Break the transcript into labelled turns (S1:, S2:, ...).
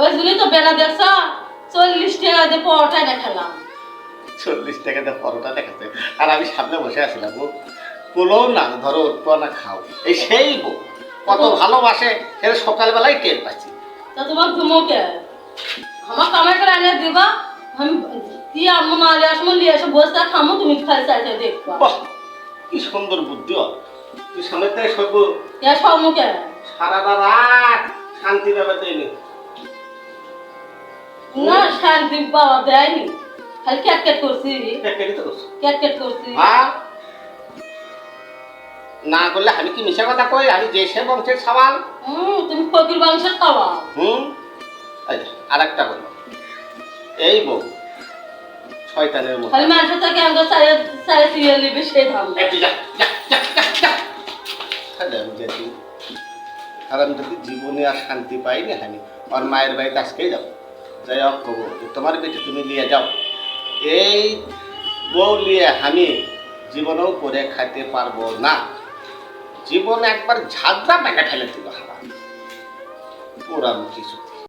S1: ওই জন্য তো বেলা দেখছ চল্লিশ টাকা দিয়ে পরোটা না খেলাম।
S2: চল্লিশ টাকাতে পরোটা দেখাচ্ছে আর আমি সামনে বসে আছিলাম বউ কোনো না ধরো উঠবো না খাও। এই সেই বউ কত ভালোবাসে সেটা সকালবেলায় টের পাচ্ছি
S1: তা তোমার ধুমোকে? আমার কামাই করে আনিয়ে দিবা আমি কি আম্মু না আলে আসব নিয়ে এসে বসে খামো তুমি খালি চাইতে দেখবা।
S2: কি সুন্দর বুদ্ধি। তুই সামনে থেকে সইব।
S1: কে
S2: সারাটা রাত শান্তি দেয়নি
S1: না শান্তি বাবা দেয়নি। খালি ক্যাট ক্যাট করছি। ক্যাট ক্যাট করছি?
S2: না করলে আমি কি মিশা কথা কই? আমি যে সে বংশের সওয়াল।
S1: হুম তুমি ফকির বংশের খাওয়া
S2: হুম? আর একটা বলো। এই বউ শয়তানের মতো।
S1: খালি মানুষের থেকে আমাকে সাইড সাইড দিয়ে নিবে সেই ধাম
S2: জীবনে আর শান্তি পাইনি আমি আর মায়ের বাড়িতে আজকেই যাব। যাই কব যে তোমার বেটি তুমি নিয়ে যাও। এই বউ নিয়ে আমি জীবনেও করে খাইতে পারব না। জীবন একবার ঝাগড়া পেটে ফেলে দিল হারাম পুরানো কিছু